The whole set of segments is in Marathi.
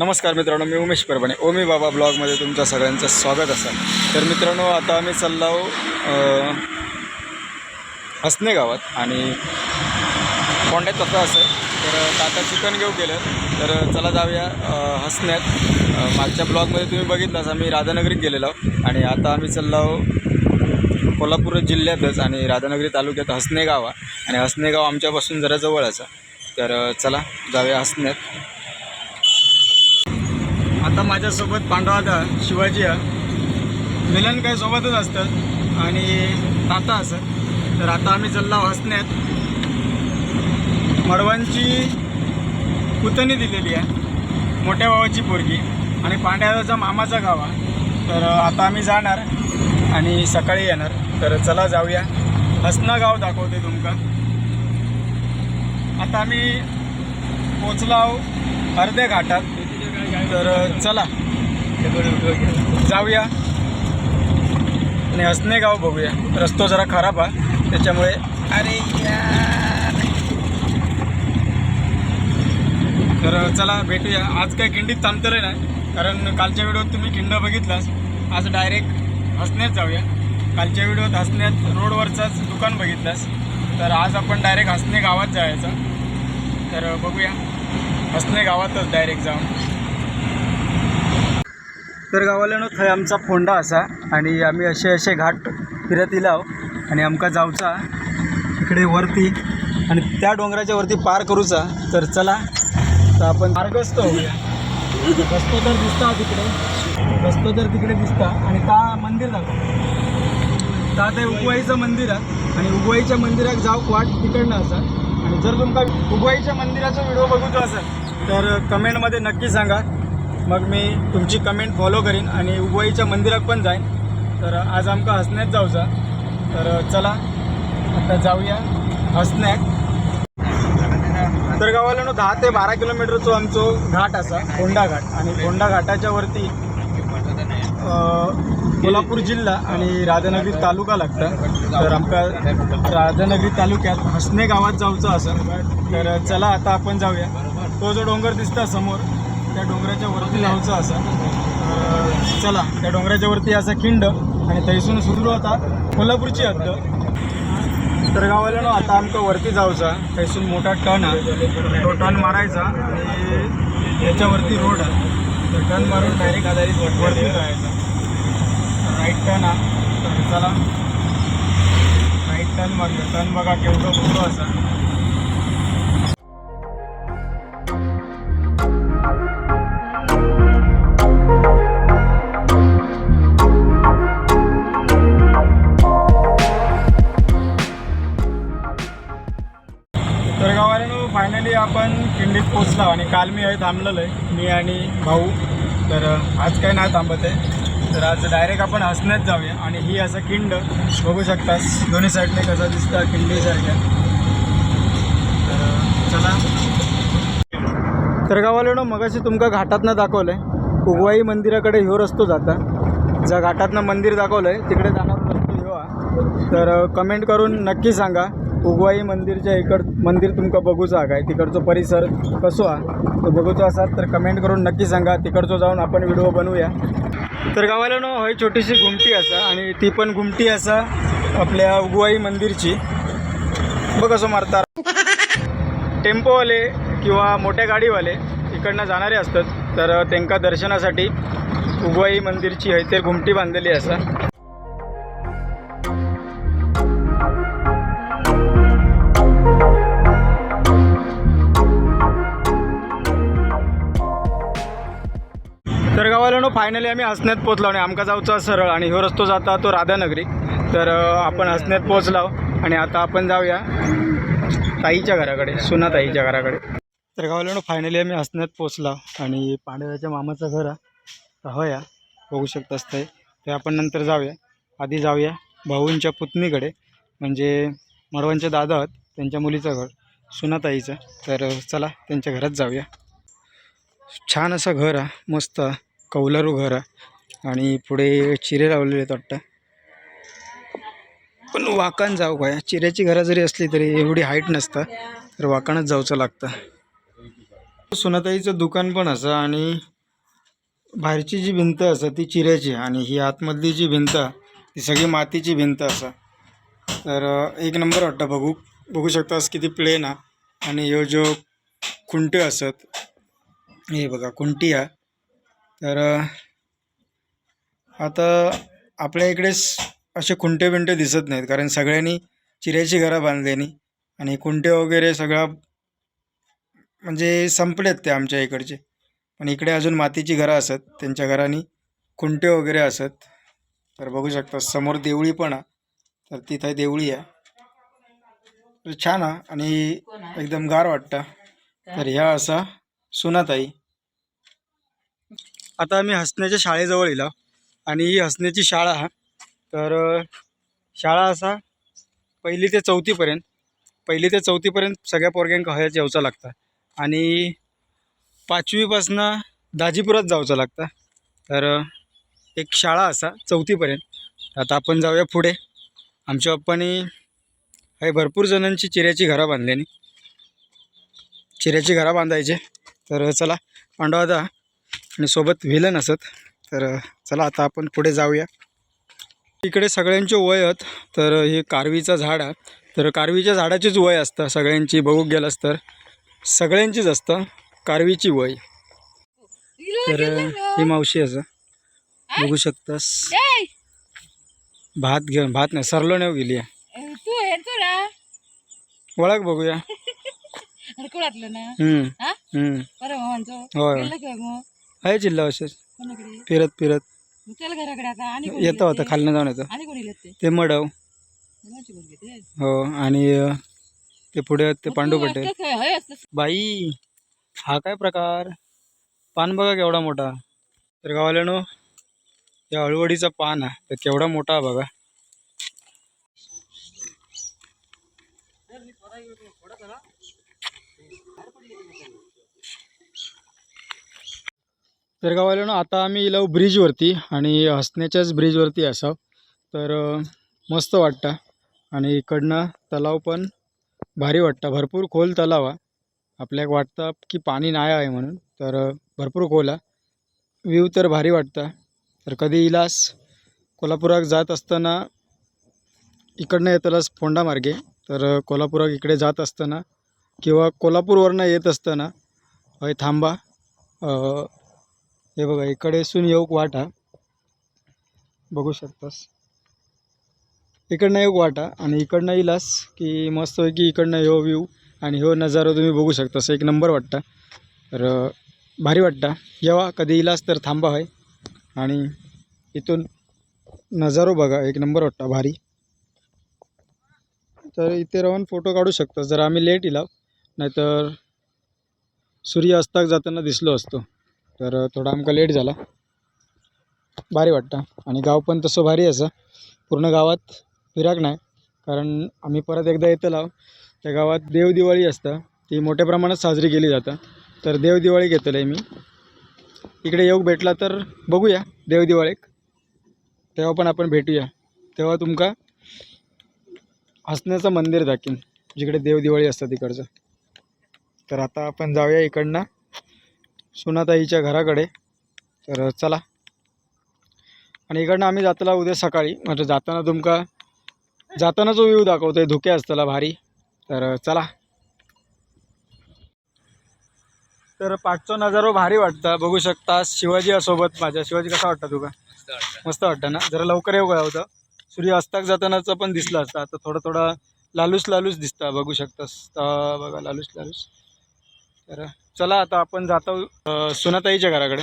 नमस्कार मित्रांनो मी उमेश परभणे. ओमी बाबा ब्लॉगमध्ये तुमचं सगळ्यांचं स्वागत असेल. तर मित्रांनो आता आम्ही चाललो हसने गावात आणि कोंड्यात तसं असेल तर काका चिकन घेऊ गेलं तर चला जाऊया हसण्यात. मागच्या ब्लॉगमध्ये तुम्ही बघितलास आम्ही राधानगरीत गेलेलो आहोत. आणि आता आम्ही चाललो कोल्हापूर जिल्ह्यातच आणि राधानगरी तालुक्यात हसने गाव आहे. आणि हसने गाव आमच्यापासून जरा जवळच आहे. तर चला जाऊया हसण्यात. आता माझ्यासोबत पांडवादा शिवाजी आहे. मिलन काही सोबतच असतात आणि ताता असत तर आता आम्ही चाललो हसण्यात मडवांची पुतणी दिलेली आहे. मोठ्या भावाची पोरगी. आणि पांड्याचा मामाचा गाव आहे. तर आता आम्ही जाणार. आणि सकाळी येणार. तर चला जाऊया. हसना गाव दाखवते तुमका. आता आम्ही पोचलाव अर्ध्या घाटात. तर चला. जाऊया. आणि हसणे गाव बघूया. रस्तो जरा खराब आहे त्याच्यामुळे अरे तर चला भेटूया. आज काय खिंडीत थांबतलं नाही कारण कालच्या व्हिडिओत तुम्ही खिंड बघितलास आज डायरेक्ट हसण्यात जाऊया. कालच्या व्हिडिओत हसण्यात रोडवरचाच दुकान बघितलास. तर आज आपण डायरेक्ट हसणे गावात जायचं. तर बघूया. हसणे गावातच डायरेक्ट जाऊन. तर गावाला थंय आमचा फोंडा असा. आणि आम्ही असे असे घाट फिरत इलाव आणि आमका जावचा इकडे वरती. आणि त्या डोंगराच्या वरती पार करूचा. तर चला तर आपण पार होऊया रस्तो तर दिसता तिकडे. रस्तो तर तिकडे दिसता. आणि त्या मंदिर दाखव. ता ते उगवाईचं मंदिर आहे. आणि उगवाईच्या मंदिराक जाऊ वाट तिकडनं असा. आणि जर तुमका उगवाईच्या मंदिराचा व्हिडिओ बघूचो असेल तर कमेंटमध्ये नक्की सांगा. मग मी तुमची कमेंट फॉलो करीन आणि उगवाईच्या मंदिरात पण जाईन. तर आज आमका हसण्यात जाऊचा. तर चला आता जाऊया हसण्यात तर गावाला दहा ते बारा किलोमीटरचो आमचो घाट असा फोंडा घाट. आणि फोंडा घाटाच्या वरती कोल्हापूर जिल्हा आणि राधानगरी तालुका लागता. तर आमका राधानगरी तालुक्यात हसणे गावात जाऊचं असं. तर चला आता आपण जाऊया. तो जो डोंगर दिसता समोर त्या डोंगराच्या वरती जाऊचं असं. चला त्या डोंगराच्या वरती असा खिंड आणि थैसून सुरू होता कोल्हापूरची हद्द. तर गावाला ना आता आमचं वरती जाऊचा. थैसून मोठा टन आहे. तो टन मारायचा आणि याच्यावरती रोड आहे. तर टन मारून डायरेक्ट आधारित वरती जायचा. राईट टर्न हा तर चला. राईट टर्न मारलं. टर्न बघा केवढं मोठं असा. आपण खिंडीत पोचलो आणि काल मी हे थांबलेलो आहे मी आणि भाऊ. तर आज काय नाही थांबत आहे. तर आज डायरेक्ट आपण हसण्यात जाऊया आणि ही असं खिंड बघू शकतास. दोन्ही साईडने कसं दिसतं खिंडीसारख्या तर चला. तर गावाला मगाशी तुमका घाटातनं दाखवलं आहे उगवाई मंदिराकडे ह्यो रस्तो जाता. ज्या घाटातनं मंदिर दाखवलं आहे तिकडे जाणार रस्तो ह्यो तर कमेंट करून नक्की सांगा. उगवाई मंदिरच्या इकड मंदिर तुमका बघूचा हा काय? तिकडचं परिसर कसो हा? तो बघूचो असाल तर कमेंट करून नक्की सांगा. तिकडचं जाऊन आपण व्हिडिओ बनवूया. तर गावाला नो हय छोटीशी घुमटी असा आणि ती पण घुमटी असा आपल्या उगवाई मंदिरची. बघ कसं मारतात टेम्पोवाले किंवा मोठ्या गाडीवाले इकडनं जाणारे असतात. तर त्यांका दर्शनासाठी उगवाई मंदिरची आहे घुमटी बांधलेली असा. तर फायनली आम्ही हसण्यात पोचलो आणि आमका जाऊचा सरळ आणि ह्यो रस्तो जाता तो राधानगरी. तर आपण हसण्यात पोचलो आणि आता आपण जाऊया ताईच्या घराकडे सुना ताईच्या घराकडे. तर गावाला फायनली आम्ही हसण्यात पोचलो आणि पांडव्याच्या मामाचं घर आहे. होया बघू शकतास ते ते आपण नंतर जाऊया. आधी जाऊया भाऊंच्या पुतणीकडे. म्हणजे मरवांचे दादा आहेत त्यांच्या मुलीचं घर सुनाताईचं तर चला त्यांच्या घरात जाऊया. छान असं घर आहे मस्त. कौलारू घर आहे. आणि पुढे चिरे लावलेले आहेत वाटतं. पण वाकण जाऊ काय चिऱ्याची घरं जरी असली तरी एवढी हाईट नसतं तर वाकणच जाऊचं लागतं. सुनाताईचं दुकान पण असं आणि बाहेरची जी भिंत असं ती चिऱ्याची आणि ही आतमधली जी भिंत ती सगळी मातीची भिंत असा. तर एक नंबर वाटतं बघू. बघू शकतास किती प्लेन हा आणि ह्यो जो खुंट्यो असत हे बघा खुंटी हा तर आता आपल्या इकडेच असे खुंटे बिंटे दिसत नाहीत. कारण सगळ्यांनी चिऱ्याची घरं बांधलेली आणि खुंटे वगैरे सगळा म्हणजे संपलेत ते आमच्या इकडचे. पण इकडे अजून मातीची घरं असत त्यांच्या घरानी खुंटे वगैरे असत. तर बघू शकता समोर देवळी पण आहे. तर तिथं देवळी आहे. छान आहे आणि एकदम गार वाटतं. तर ह्या असा सुनाताई. आता आम्ही हसण्याच्या शाळेजवळ येलो. आणि ही हसण्याची शाळा हा. तर शाळा असा पहिली ते चौथीपर्यंत पहिली ते चौथीपर्यंत सगळ्या पोरग्यांका हयाच यावचं लागता. आणि पाचवीपासनं दाजीपुरात जावचं लागतं. तर एक शाळा असा चौथीपर्यंत आता आपण जाऊया पुढे. आमच्या पप्पानी हे भरपूर जणांची चिऱ्याची घरं बांधली चिऱ्याची घरं बांधायचे. तर चला पांडवा दा आणि सोबत व्हिलन असत. तर चला आता आपण पुढे जाऊया. इकडे सगळ्यांचे वय आहेत. तर हे कारवीचं झाड आहे. तर कारवीच्या झाडाचीच वय असतं. सगळ्यांची बघू गेलास तर. सगळ्यांचीच असतं कारवीची वय. तर ही मावशी असं बघू शकतास. भात घेऊन भात नाही सरलो नाही गेली ओळख बघूया. होय. आहे जिल्हा असेच. कोणाकडे? फिरत फिरत. मग चल घराकडे आता. आणि कोण येतं गेलं होतं ते? खालनं जाऊन येतं. आणि कोणी येते? ते मडव. कोणाची कोण घेते हो आणि अं, ते पुढे ते पांडू पटेल. होय. बाई हा काय प्रकार? पान बघा केवढा मोठा. तर गावाल्यानो या अळवडीचा पान आहे. तर केवढा मोठा बघा. तर गावाल्यानो आता आम्ही इलाव ब्रिजवरती आणि हसण्याच्याच ब्रिजवरती असाव. तर मस्त वाटतं. आणि इकडनं तलाव पण भारी वाटतं. भरपूर खोल तलाव आहे. आपल्याक वाटतं की पाणी नाही आहे म्हणून. तर भरपूर खोल आहे. व्ह्यू तर भारी वाटतं. तर कधी इलास कोल्हापुरात जात असताना इकडनं येतलास फोंडा मार्गे. तर कोल्हापुरात इकडे जात असताना किंवा कोल्हापूरवरनं येत असताना थांबा. हे बघा इकडे सून येऊक वाटा. बघू शकतास. इकडनं येऊ वाटा आणि इकडनं इलास की मस्तपैकी इकडनं ह्यो व्ह्यू आणि ह्यो नजारा तुम्ही बघू शकतास. एक नंबर वाटतं. तर भारी वाटतं. येवा कधी इलास तर थांबा आहे आणि इथून नजारो बघा एक नंबर वाटता भारी. तर इथे राहून फोटो काढू शकतो जर आम्ही लेट इलाव नाहीतर सूर्य अस्ताक जाताना दिसलो असतो. तर थोडा आमका लेट झाला. भारी वाटतं. आणि गाव पण तसं भारी असं. पूर्ण गावात फिराक नाही. कारण आम्ही परत एकदा येतो लाव त्या गावात देवदिवाळी असतं. ती मोठ्या प्रमाणात साजरी केली जातं. तर देवदिवाळी घेतलं आहे मी. इकडे येऊ भेटला तर बघूया देवदिवाळीक तेव्हा पण आपण भेटूया. तेव्हा तुमका हसण्याचं मंदिर दाखीन जिकडे देवदिवाळी असतं तिकडचं. तर आता आपण जाऊया इकडनं. सुनाताईच्या घराकडे. तर चला. आणि इकडनं आम्ही जातला उद्या सकाळी म्हणजे जाताना तुमका जाताना जो व्ह्यू दाखवतोय धुके असताला भारी. तर चला. तर पाठचा नजारो भारी वाटतं. बघू शकता शिवाजी सोबत माझ्या. शिवाजी कसा वाटतं तुका? मस्त वाटतं. ना? जरा लवकर येऊ काय होतं? सूर्य अस्ताक जातानाचं पण दिसलं असतं. आता थोडं थोडं लालूस लालूस दिसतं. बघू शकतास. बघा लालूस लालूस. तर चला आता आपण जातो सुनाताईच्या घराकडे.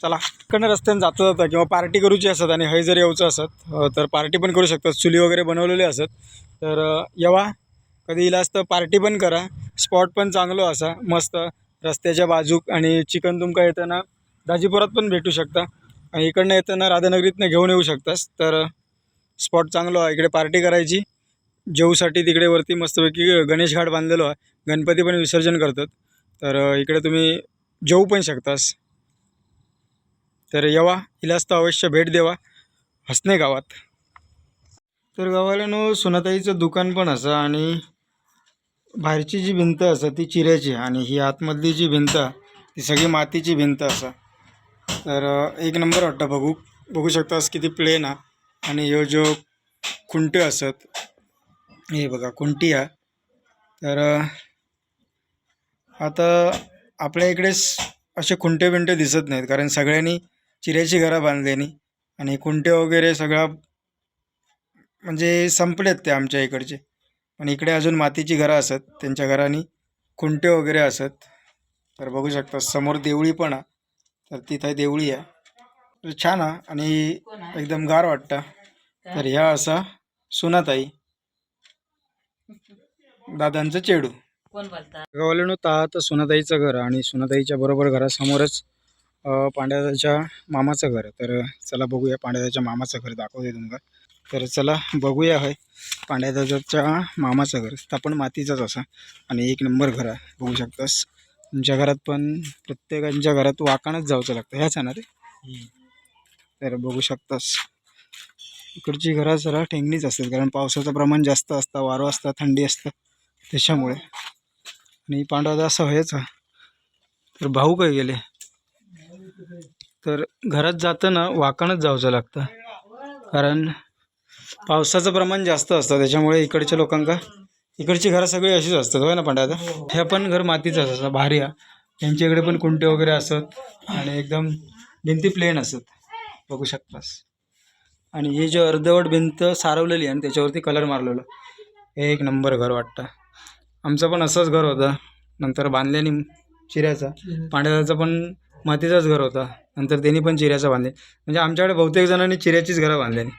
चला कण रस्त्याने जाता जाता किंवा पार्टी करूची असत आणि हय जर येऊचं असत तर पार्टी पण करू शकतात चुली वगैरे बनवलेली असत. तर येवा कधी इलाज तर पार्टी पण करा स्पॉट पण चांगलो असा मस्त रस्त्याच्या बाजूक आणि चिकन तुमका येताना दाजीपुरात पण भेटू शकता. आणि इकडनं येताना राधानगरीतनं घेऊन येऊ शकतास तर स्पॉट चांगलो आहे इकडे पार्टी करायची. जेऊसाठी तिकडे वरती मस्तपैकी गणेश घाट बांधलेलो आहे. गणपती पण विसर्जन करतात. तर इकडे तुम्ही जेवू पण शकतास. तर येवा इलास तर अवश्य भेट देवा. हसणे गावात. तर गावाला नो सुनाताईचं दुकान पण असं आणि बाहेरची जी भिंत असा ती चिऱ्याची आणि ही आतमधली जी भिंत आहे, ती सगळी मातीची भिंत असा. तर एक नंबर वाटतं बघू. बघू शकतास किती प्लेन हा आणि ह्यो जो खुंटे असत हे बघा आहे तर आता आपल्या इकडेच असे खुंटे बिंटे दिसत नाहीत कारण सगळ्यांनी चिऱ्याची घरं बांधलेली आणि खुंटे वगैरे सगळा म्हणजे संपलेत ते आमच्या इकडचे. पण इकडे अजून मातीची घरं असत त्यांच्या घरानी खुंटे वगैरे असत. तर बघू शकता समोर देवळी पण आहे तर तिथं देवळी आहे. तर छान आहे आणि एकदम गार वाटतं. तर ह्या असा सुनाताई. दादांचं चेडू. कोण बोलता? गावाला तात सुनाताईचं घर आणि सुनाताईच्या बरोबर घरासमोरच अ, पांड्याच्या मामाचं घर. आहे. तर चला बघूया पांड्याच्या मामाचं घर. दाखवते तुमका तर चला बघूया होय पांड्याच्या मामाचं घर. तर पण मातीचंच असं. आणि एक नंबर घर आहे. बघू शकतास. तुमच्या घरात पण प्रत्येकाच्या घरात वाकाणच जायचं लागतं. ह्याच आहे ना रे तर बघू शकतास. इकडची घरं जरा ठेंगणीच असतात कारण पावसाचं प्रमाण जास्त असतं वारं असतं थंडी असतं त्याच्यामुळे. आणि पांडवदा असं व्हायचा. तर भाऊ काही गेले? तर घरात जाताना वाकणच जावचं लागतं. कारण पावसाचं प्रमाण जास्त असतं त्याच्यामुळे इकडच्या लोकांका इकडची घरं सगळी अशीच असतात होय ना पांडवदा हे पण घर मातीचं असतं भारी आहे. त्यांच्याकडे पण कुंटे वगैरे असत आणि एकदम भिंती प्लेन असत बघू शकतास. आणि हे जे अर्धवट भिंत सारवलेली आहे आणि त्याच्यावरती कलर मारलेलं. हे एक नंबर घर वाटतं. आमचं पण असंच घर होतं. नंतर बांधल्याने चिऱ्याचा. पांड्याचं पण मातीचाच घर होता. नंतर त्यांनी पण चिऱ्याचं बांधले. म्हणजे आमच्याकडे बहुतेक जणांनी चिऱ्याचीच घरं बांधलेली.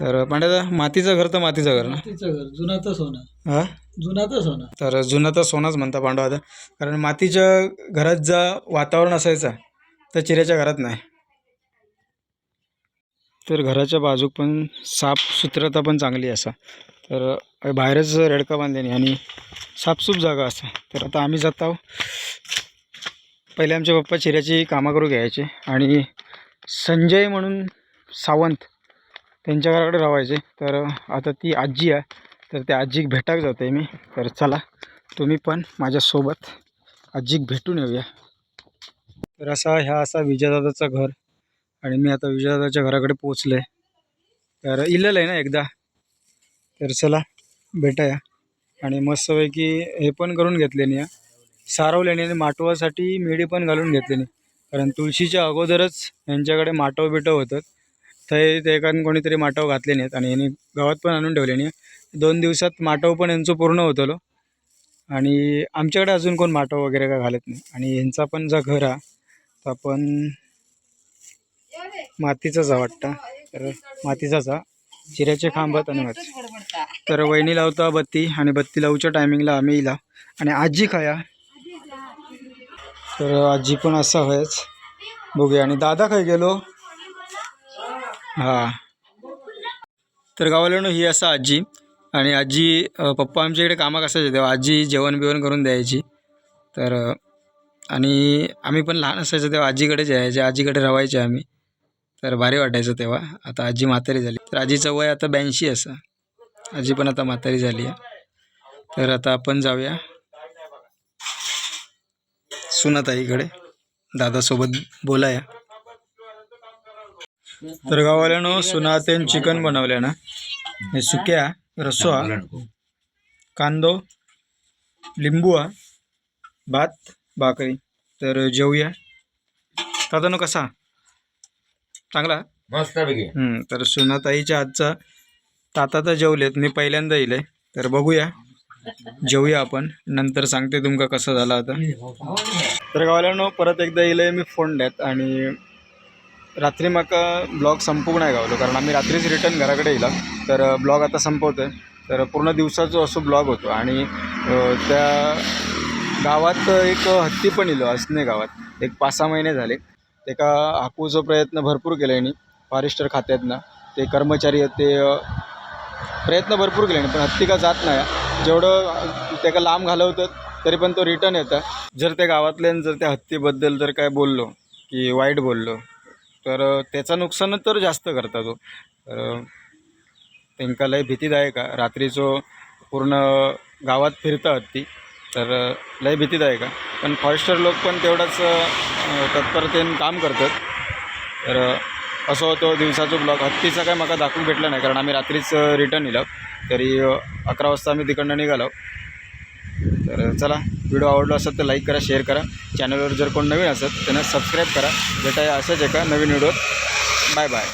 तर पांड्याचा मातीचं घर तर मातीचं घर ना? मातीचं घर. जुना तर सोनं. हां? जुना तर सोनं. तर जुनं तर सोनाच म्हणता पांडव आता. कारण मातीच्या घरात जा वातावरण असायचं तर चिऱ्याच्या घरात नाही. तर घराच्या बाजूक पण साफसुथरता पण चांगली असा तर बाहेरच रेडका बांधल्याने आणि साफसूफ जागा असा तर आता आम्ही जात आहो पहिले आमचे पप्पा चिऱ्याची कामं करू घ्यायचे आणि संजय म्हणून सावंत त्यांच्या घराकडे राहायचे. तर आता ती आजी आहे. तर त्या आजीक भेटाक जाते मी. तर चला तुम्ही पण माझ्यासोबत आजीक भेटून येऊया. तर असा ह्या असा विजयदादाचं घर. आणि मी आता विजयदादाच्या घराकडे पोचलो आहे तर इलेलं आहे ना एकदा. तर चला भेटाया. आणि मस्तपैकी हे पण करून घेतल्याने सारवल्याने आणि माटवासाठी मेढी पण घालून घेतल्याने कारण तुळशीच्या अगोदरच यांच्याकडे माटव बिटव होतं. तर ते एकाने कोणीतरी माटव घातले नाहीत. आणि यांनी गावात पण आणून ठेवले नाही दोन दिवसात माटव पण यांचं पूर्ण होतलो. आणि आमच्याकडे अजून कोण माटव वगैरे काय घालत नाही. आणि यांचा पण जा घर हा तर आपण मातीचाच हा वाटतं. तर मातीचाच हा चिऱ्याचे खांब आणि माती. तर वहिनी लावता बत्ती आणि बत्ती लावूच्या टायमिंगला आम्ही इला. आणि आजी खाया. तर आजी पण असा होयच. बघूया. आणि दादा खाय गेलो. हा. तर गावाला ही असा आजी. आणि आजी पप्पा आमच्या इकडे कामाक असायचे. तेव्हा आजी जेवण बिवण करून द्यायची. तर आणि आम्ही पण लहान असायचं तेव्हा आजीकडेच यायचे आजीकडे रवायचे आम्ही. तर भारी वाटायचं तेव्हा. आता आजी म्हातारी झाली. तर आजीचं वय आता ब्याऐंशी असं. आजी पण आता म्हातारी झाली आहे. तर आता आपण जाऊया सुनाताईकडे. दादासोबत बोलाया. तर गावाल्यानं सुनातेन चिकन बनवल्या ना. हे सुक्या रसोआ कांदो लिंबू भात भाकरी. तर जेवूया. दादानो कसा? चांगला? हम्म, तर सुनाताईच्या आजचा ताता तर जेवलेत. मी पहिल्यांदा येईल तर बघूया. जेवूया आपण. नंतर सांगते तुमका कसं झालं आता. तर गावाल्यानं परत एकदा येईल मी फोंड्यात आणि रात्री म्हाका ब्लॉग संपूक नाही गावलो कारण आम्ही रात्रीच रिटर्न घराकडे येला तर ब्लॉग आता संपवतोय. तर पूर्ण दिवसाचो असो ब्लॉग होतो. आणि अ, त्या गावात एक हत्ती पण इलो असणे गावात. एक पाच सहा महिने झाले. एका हाकूचा प्रयत्न भरपूर केला यांनी फॉरेस्टर खात्यातनं. ते कर्मचारी आहेत ते प्रयत्न भरपूर केले पण हत्ती का जात नाही. जेवढं त्या त्याका लांब घालवतात तरी पण तो रिटर्न येतं. जर त्या गावातल्यानं जर त्या हत्तीबद्दल जर काय बोललो की वाईट बोललो तर त्याचं नुकसान तर जास्त करता तो. तर त्यांका लय भीतीदायक आहे. रात्रीचो पूर्ण गावात फिरतं हत्ती. तर लय भीतीदायक आहे. पण फॉरेस्टर लोक पण तेवढंच तत्परतेन काम करतात. तर असं होतो दिवसाचं ब्लॉग हत्तीचा काय मला दाखवून भेटला नाही कारण आम्ही रात्रीच रिटर्न येलो तरी अकरा वाजता आम्ही तिकडनं निघालो. तर चला व्हिडिओ आवडला असेल तर लाईक करा शेअर करा. चॅनलवर जर कोण नवीन असेल त्यांना सबस्क्राईब करा. भेटाय असंच एका नवीन व्हिडिओत बाय बाय